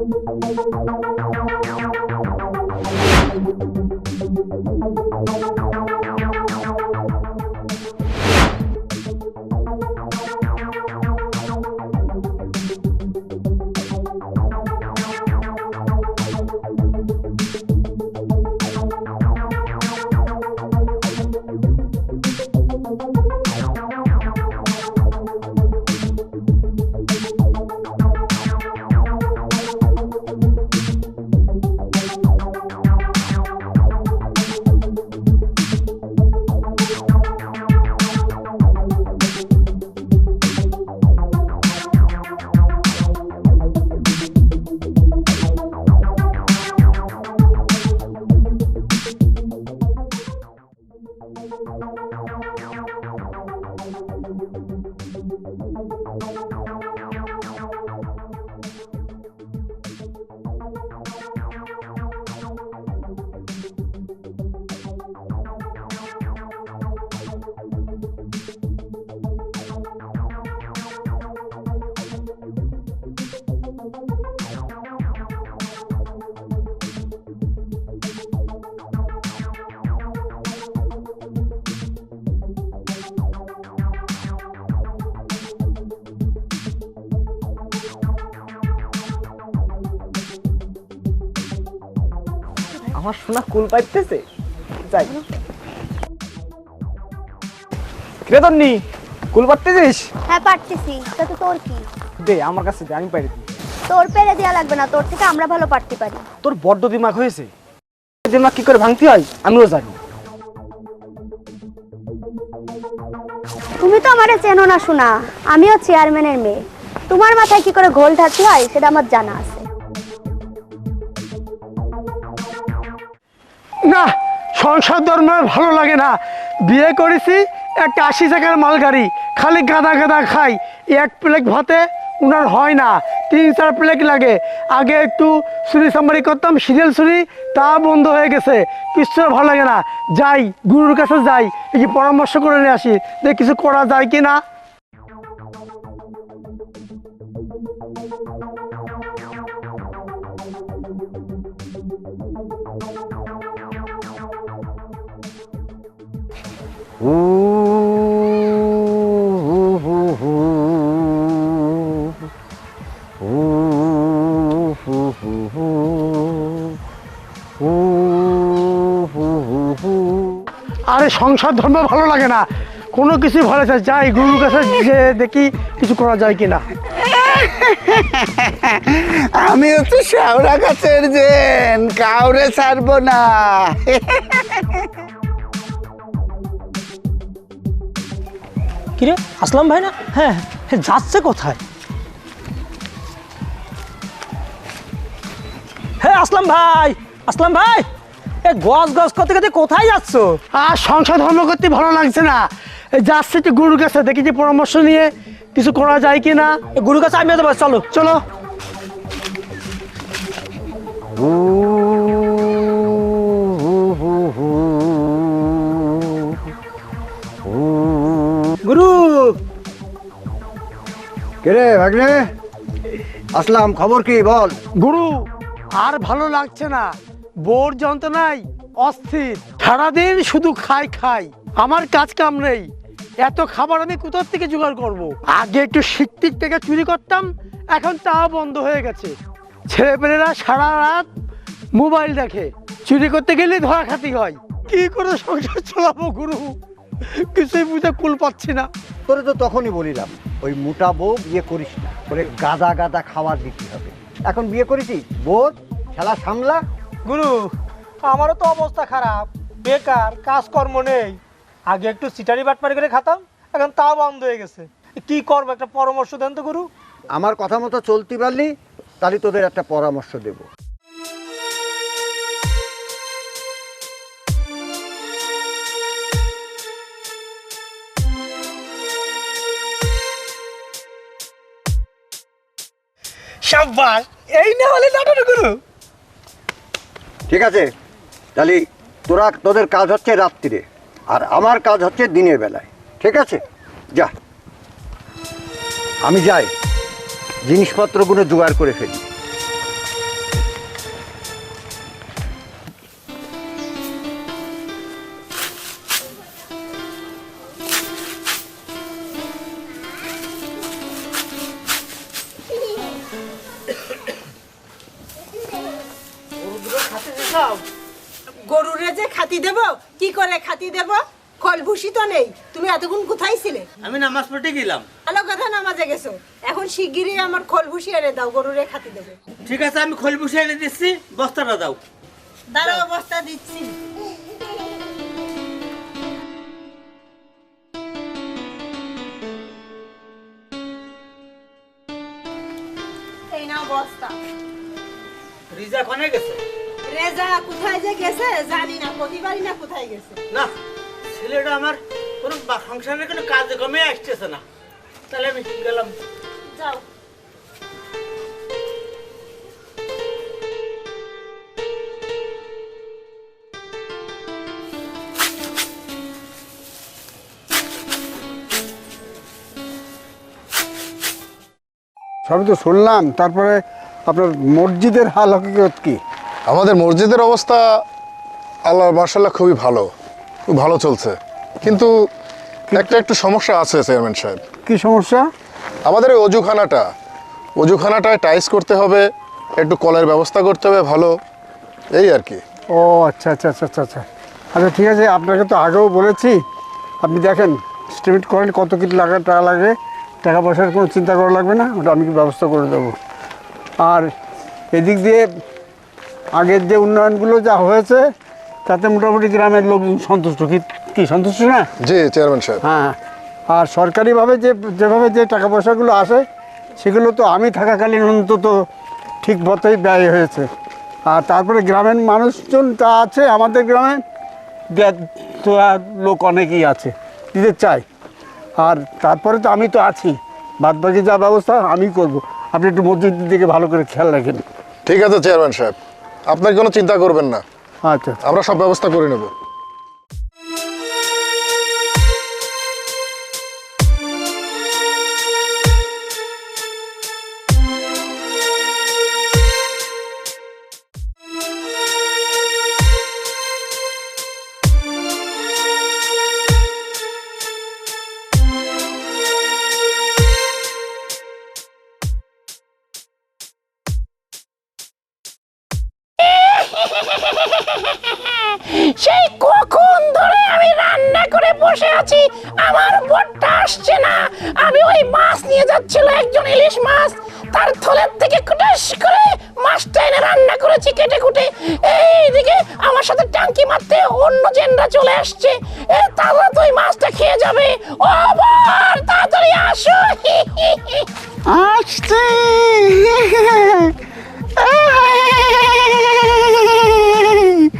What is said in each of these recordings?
Thank you. আমার সোনা কুল পাইতেছে। যাই। রে তন্নি কুল পাইতেছিস হ্যাঁ পারতেছি তাতে তোর কি? দে আমার কাছে দে আমি দিই। তোর পেরে দেওয়া লাগবে না তোর থেকে আমরা ভালো পারতে পারি। তোর বড্ড দিমাগ হয়েছে। দিমাগ কি করে ভাঙতে হয় আমিও জানি। তুমি তো আমারে চেনো না শোনা আমিও চেয়ারম্যানের মেয়ে। তোমার মাথায় কি করে ঘোল ঢাকতে হয় সেটা আমার জানা আছে। না, সংসার ধর্মে ভালো লাগে না। বিয়ে করেছি, একটা আশি টাকার মালগাড়ি, খালি গাদা গাদা খাই। এক প্লেট ভাতে উনার হয় না, তিন, চার প্লেট লাগে। আগে একটু চুরি সাম্বারি করতাম, সিরিয়াল চুরি, তা বন্ধ হয়ে গেছে। কিছু ভালো লাগে না। যাই, গুরুর কাছে যাই, এই পরামর্শ করে নিয়ে আসি, যে কিছু করা যায় কি না সংসার ধর্ম ভালো লাগে না। কোনো কিছু ভালো না। যাই গুরুর কাছে যে দেখি কিছু করা যায় কি না আমি হচ্ছে শেওড়া গাছের জেন কাউরে ছাড়বো না। কিরে আসলাম ভাই না? হ্যাঁ হ্যাঁ, যাচ্ছে কোথায়? হ্যাঁ আসলাম ভাই আসলাম ভাই। এ গজ গজ করতে করতে কোথায় যাচ্ছ? আর সংসার ধর্ম করতে ভালো লাগছে না। এই যাচ্ছে একটু গুরুর কাছে দেখি যে পরামর্শ নিয়ে কিছু করা যায় কি না এ গুরুর কাছে আমিও যাব চলো। চলো। গুরু! কে ভাগ্নে? আসলাম খবর কি বল। গুরু আর ভালো লাগছে না। বোর যন্ত্রণায় অস্থির। সারাদিন শুধু খাই খাই। আমার কাজ কাম নেই। এত খাবার আমি কোথার থেকে জোগাড় করব। আগে একটু শিকটিক থেকে চুরি করতাম, এখন তাও বন্ধ হয়ে গেছে। ছেলেপেলেরা সারা রাত মোবাইল দেখে। চুরি করতে গেলে ধরা খাতি হয়। কি করে সংসার চালাবো গুরু? কিছুই বুঝে কুল পাচ্ছি না। তোরে তো তখনই বলিলাম, ওই মোটা বউ বিয়ে করিস না। করে গাদা গাদা খাবার দিতে হবে। এখন বিয়ে করেছিস? বোধ খেলা সামলা গুরু আমারও তো অবস্থা খারাপ। বেকার কাজকর্ম নেই। আগে একটু সিটারি বাটপারি করে খাতাম এখন তাও বন্ধ হয়ে গেছে। কি করব একটা পরামর্শ দেন তো গুরু। আমার কথা মতো চলতে পারলি তাহলে তোদের একটা পরামর্শ দেব। সাব্বাস এই না হলে নাটক গুরু। ঠিক আছে? তাহলে তোরা, তোদের কাজ হচ্ছে রাত্রিরে, আর আমার কাজ হচ্ছে দিনের বেলায়। ঠিক আছে? যা। আমি যাই। জিনিসপত্রগুলো জোগাড় করে ফেলি। খাতি দেব? কি করে খাতি দেব? খল ভুসি তো নেই। তুমি এতক্ষণ কোথায় ছিলে? আমি নামাজ পড়তে গেলাম। ভালো কথা নামাজে গেছো। এখন শিগগিরই আমার খল ভুসি এনে দাও গরুরে খাতি দেবে। ঠিক আছে আমি খোল বসে এনে দিচ্ছি বস্তাটা দাও। দাঁড়া অবস্থা দিচ্ছি। এই নাও বস্তা। রিজা কোনে গেছে। রেজা কোথায় যে গেছে জানি না প্রতিবারই না কোথায় গেছে। না ছেলেটা আমার কোনো সংসারের কোনো কাজে কমে আসতেছে না। তাহলে আমি গেলাম। যাও। সবই তো শুনলাম তারপরে আপনার মসজিদের হাল হকিকত কি? আমাদের মসজিদের অবস্থা আল্লাহ মার্শাল্লাহ খুবই ভালো খুব ভালো চলছে। কিন্তু একটা একটু সমস্যা আছে চেয়ারম্যান সাহেব। কি সমস্যা? আমাদের ওই অজুখানাটা অজুখানাটায় টাইস করতে হবে একটু কলের ব্যবস্থা করতে হবে ভালো। এই আর কি। ও আচ্ছা আচ্ছা আচ্ছা আচ্ছা আচ্ছা। আচ্ছা ঠিক আছে আপনাকে তো আগেও বলেছি আপনি দেখেন স্টিমেট করেন কত কি লাগা টাকা লাগে টাকা পয়সার কোনো চিন্তা করা লাগবে না ওটা আমি ব্যবস্থা করে দেবো। আর এদিক দিয়ে আগের যে উন্নয়নগুলো যা হয়েছে তাতে মোটামুটি গ্রামের লোকজন সন্তুষ্ট। কি কি সন্তুষ্ট না? জি চেয়ারম্যান সাহেব। হ্যাঁ আর সরকারিভাবে যে যেভাবে যে টাকা পয়সাগুলো আসে সেগুলো তো আমি থাকাকালীন অন্তত ঠিক মতোই ব্যয় হয়েছে। আর তারপরে গ্রামের মানুষজন তা আছে আমাদের গ্রামে লোক অনেকেই আছে দিতে চাই। আর তারপরে তো আমি তো আছি। বাদ বাকি যা ব্যবস্থা আমি করব। আপনি একটু মসজিদের দিকে ভালো করে খেয়াল রাখেন। ঠিক আছে চেয়ারম্যান সাহেব। আপনার কোনো চিন্তা করবেন না। আচ্ছা। আমরা সব ব্যবস্থা করে নেব। সেই কখন ধরে আমি রান্না করে বসে আছি? আমার বটটা আসছে না। আমি ওই মাছ নিয়ে যাচ্ছিল একজন ইলিশ মাছ। তার থলের থেকে কুটাস করে মাছটা এনে রান্না করেছি কেটে কুটে। এইদিকে আমার সাথে টাঙ্কি মারতে অন্য জেনরা চলে আসছে। এ তারা তো ওই মাছটা খেয়ে যাবে। ও বর তাড়াতাড়ি আসো। আসছে।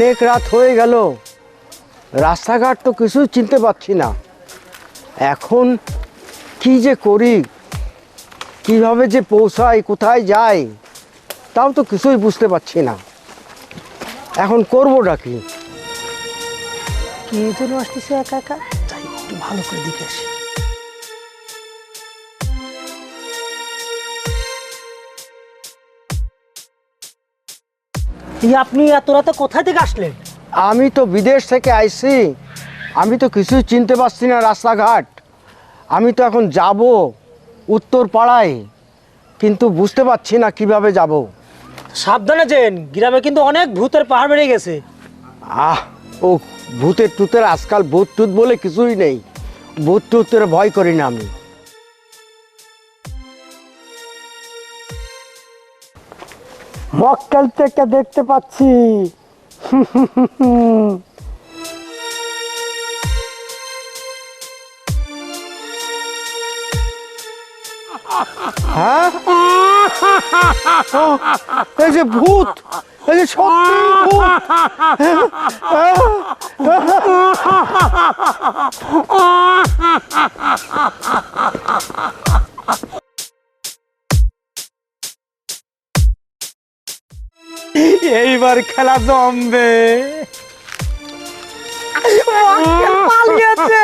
অনেক রাত হয়ে গেল। রাস্তাঘাট তো কিছুই চিনতে পারছি না। এখন কি যে করি? কীভাবে যে পৌঁছাই, কোথায় যাই, তাও তো কিছুই বুঝতে পারছি না। এখন করবোটা কি? জন্য আসতেছে একা একা? ভালো করে দেখে আসি। আপনি এত রাতে কোথায় থেকে আসলেন? আমি তো বিদেশ থেকে আইছি। আমি তো কিছুই চিনতে পারছি না রাস্তাঘাট। আমি তো এখন যাব উত্তর পাড়ায় কিন্তু বুঝতে পারছি না কীভাবে যাব। সাবধানে যেন গ্রামে কিন্তু অনেক ভূতের পাহাড় বেড়ে গেছে। আহ ও ভূতের টুতের আজকাল ভূত টুত বলে কিছুই নেই। ভূত টুতের ভয় করি না আমি। মক্কেল থেকে দেখতে পাচ্ছি। হ্যাঁ? এই যে ভূত এই যে সত্যি ভূত। এবার খেলা জমবে। পালিয়েছে?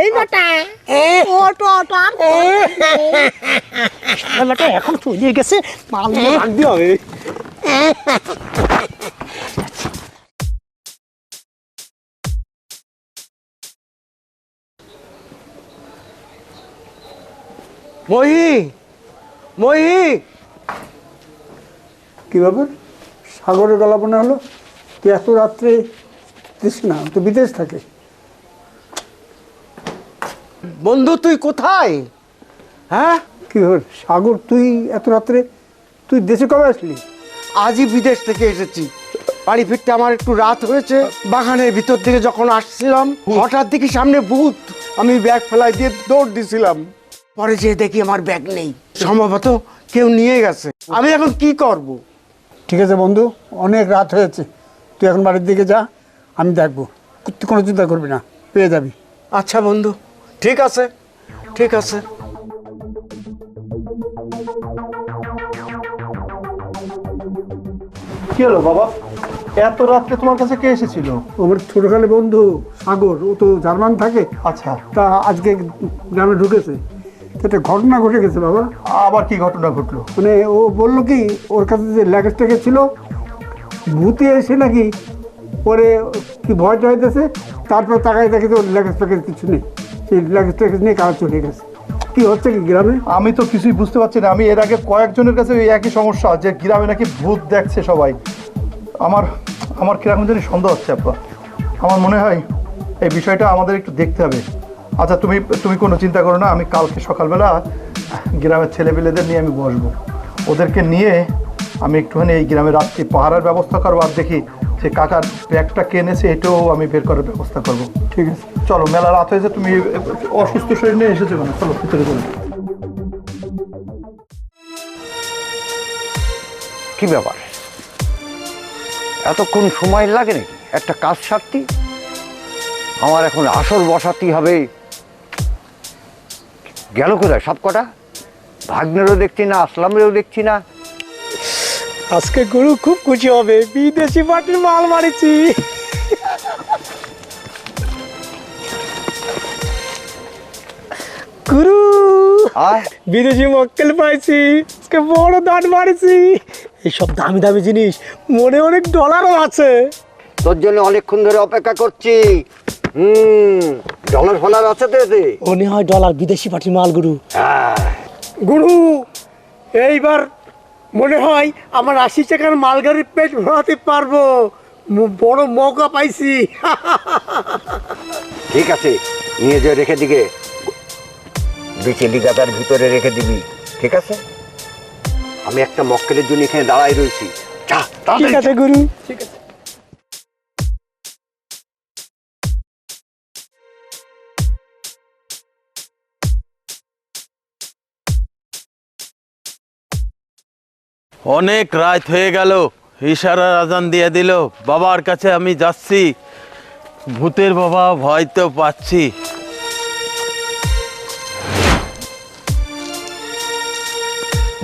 এই বেটা ওট ওট আর খেলাটা এখন চলে গেছে রাখতে হবে। মহি মহি! কী ব্যাপার? সাগরের গলা মনে হলো? তুই এত রাত্রে না তো বিদেশ থাকে বন্ধু তুই কোথায়? হ্যাঁ? কী ব্যাপার? সাগর তুই এত রাত্রে তুই দেশে কবে আসলি? আজই বিদেশ থেকে এসেছি। বাড়ি ফিরতে আমার একটু রাত হয়েছে। বাগানের ভিতর থেকে যখন আসছিলাম হঠাৎ দেখি সামনে ভূত। আমি ব্যাগ ফেলাই দিয়ে দৌড় দিছিলাম। পরে যেয়ে দেখি আমার ব্যাগ নেই। সম্ভবত কেউ নিয়ে গেছে। আমি এখন কি করব? ঠিক আছে বন্ধু অনেক রাত হয়েছে। তুই এখন বাড়ির দিকে যা আমি দেখব। তুই কোনো চিন্তা করবি না পেয়ে যাবি। আচ্ছা বন্ধু ঠিক আছে ঠিক আছে। কি হলো বাবা? এত রাত্রে তোমার কাছে কে এসেছিল? আমার ছোটোখালে বন্ধু সাগর ও তো জার্মান থাকে। আচ্ছা। তা আজকে গ্রামে ঢুকেছে। একটা ঘটনা ঘটে গেছে বাবা। আবার কি ঘটনা ঘটলো? মানে ও বলল কি ওর কাছে যে ল্যাগেজ ট্যাগেজ ছিল ভূতে এসে নাকি পরে কি ভয় টয়তেছে তারপর তাকায় দেখে ওর ল্যাগেজ ট্যাগেজ কিছু নেই। সেই ল্যাগেজ ট্যাগেজ নিয়ে কাজ চলে গেছে? কি হচ্ছে কি গ্রামে? আমি তো কিছুই বুঝতে পারছি না। আমি এর আগে কয়েকজনের কাছে এই একই সমস্যা যে গ্রামে নাকি ভূত দেখছে সবাই। আমার আমার কীরকম জানি সন্দেহ হচ্ছে আব্বা। আমার মনে হয় এই বিষয়টা আমাদের একটু দেখতে হবে। আচ্ছা তুমি তুমি কোনো চিন্তা করো না, আমি কালকে সকালবেলা গ্রামের ছেলেপেলেদের নিয়ে আমি বসবো। ওদেরকে নিয়ে আমি একটুখানি এই গ্রামে রাত্রি পাহারার ব্যবস্থা করব আর দেখি যে কাকার ব্যাগটা কে এনেছে, এটাও আমি বের করার ব্যবস্থা করব। ঠিক আছে? চলো, মেলা রাত হয়েছে, তুমি অসুস্থ শরীর নিয়ে এসেছ কেন? চলো, ভিতরে চলো। কি ব্যাপার? এতক্ষণ সময় লাগে নাকি? একটা কাজ সারতি? আমার এখন আসর বসাতেই হবে। গেল কোথায়? সব কটা ভাগ্নেরও দেখছি না আসলামেরও দেখছি না। আজকে গুরু খুব খুশি হবে বিদেশি পাটির মাল মারিছি। গুরু বিদেশি মক্কেল পাইছি আজকে বড় দান মারিছি। এইসব দামি দামি জিনিস মনে অনেক ডলারও আছে। তোর জন্য অনেকক্ষণ ধরে অপেক্ষা করছি। হুম ডলার ফলার আছে তো এতে? মনে হয় ডলার বিদেশি পাটির মাল গুরু। হ্যাঁ। গুরু এইবার মনে হয় আমার আশি টাকার মালগাড়ির পেট ভরাতে পারব। বড় মৌকা পাইছি। ঠিক আছে নিয়ে যে রেখে দিকে। বিচেলি গাদার ভিতরে রেখে দিবি ঠিক আছে? আমি একটা মক্কেলের জন্য এখানে দাঁড়াই রয়েছি। যা ঠিক আছে গুরু। ঠিক আছে। অনেক রাত হয়ে গেল। ইশারার আজান দিয়ে দিল। বাবার কাছে আমি যাচ্ছি। ভূতের বাবা ভয় তো পাচ্ছি।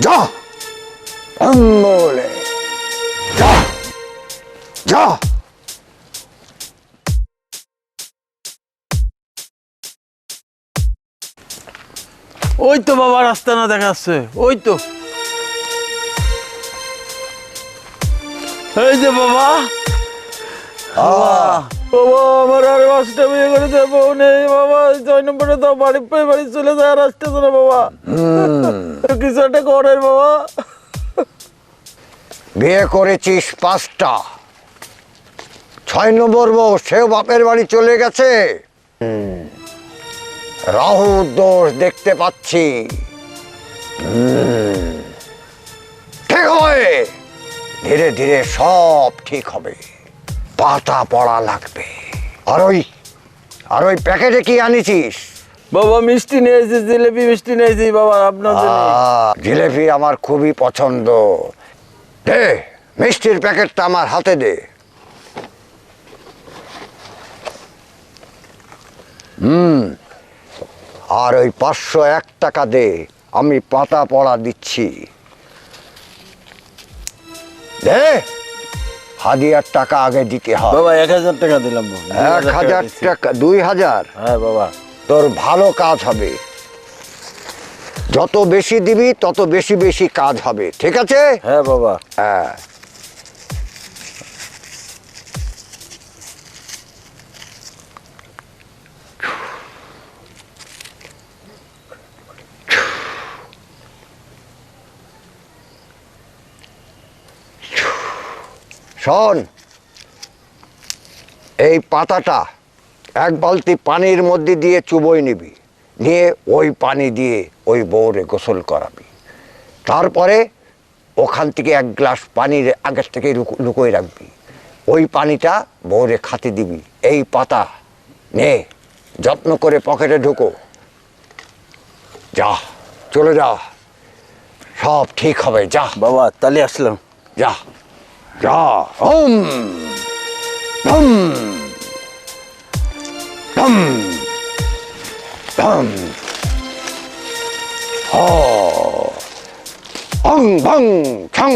যা! অম্বলে। যা! যা! ওই তো বাবা রাস্তা না দেখাচ্ছে। ওই তো। এই যে বাবা। বাবা বাবা আমার আর পাঁচটা বিয়ে করে দেবো নেই বাবা। ছয় নম্বরে তো বাড়ি পেয়ে বাড়ি চলে যায় আর আসতেছে না বাবা। কিছু একটা করেন বাবা। বিয়ে করেছিস পাঁচটা। ছয় নম্বর বউ সেও বাপের বাড়ি চলে গেছে। রাহু দোষ দেখতে পাচ্ছি। ঠিক হবে। ধীরে ধীরে সব ঠিক হবে। পাতা পড়া লাগবে। আর ওই আর ওই প্যাকেটে কি আনিছিস? বাবা মিষ্টি নিয়েছি জিলেপি মিষ্টি নিয়েছি বাবা আপনার জিলেপি আমার খুবই পছন্দ। দে মিষ্টির প্যাকেটটা আমার হাতে দে। হুম আর ওই পাঁচশো এক টাকা দে আমি পাতা পড়া দিচ্ছি। দে হাদিয়ার টাকা আগে দিতে হবে বাবা এক হাজার টাকা দিলাম এক হাজার টাকা দুই হাজার? হ্যাঁ বাবা। তোর ভালো কাজ হবে। যত বেশি দিবি তত বেশি বেশি কাজ হবে। ঠিক আছে? হ্যাঁ বাবা। হ্যাঁ। শোন এই পাতাটা এক বালতি পানির মধ্যে দিয়ে চুবই নিবি নিয়ে ওই পানি দিয়ে ওই বউরে গোসল করাবি। তারপরে ওখান থেকে এক গ্লাস পানির আগের থেকে লুকোয় রাখবি। ওই পানিটা বউরে খাতে দিবি। এই পাতা নে যত্ন করে পকেটে ঢুকো। যা চলে যা। সব ঠিক হবে যা। বাবা তাহলে আসলাম। যা। যা হুম হুম হুম হুম হ অং ভং ছং